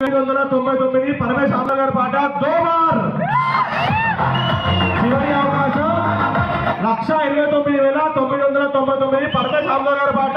తొమ్మిది వందల తొంభై తొమ్మిది పరమేశ్ ఆంధ్ర గారి పాట దోమార్. చివరి అవకాశం లక్ష ఇరవై తొమ్మిది వేల తొమ్మిది వందల తొంభై తొమ్మిది పరమేశ్ ఆంధ్ర గారి పాట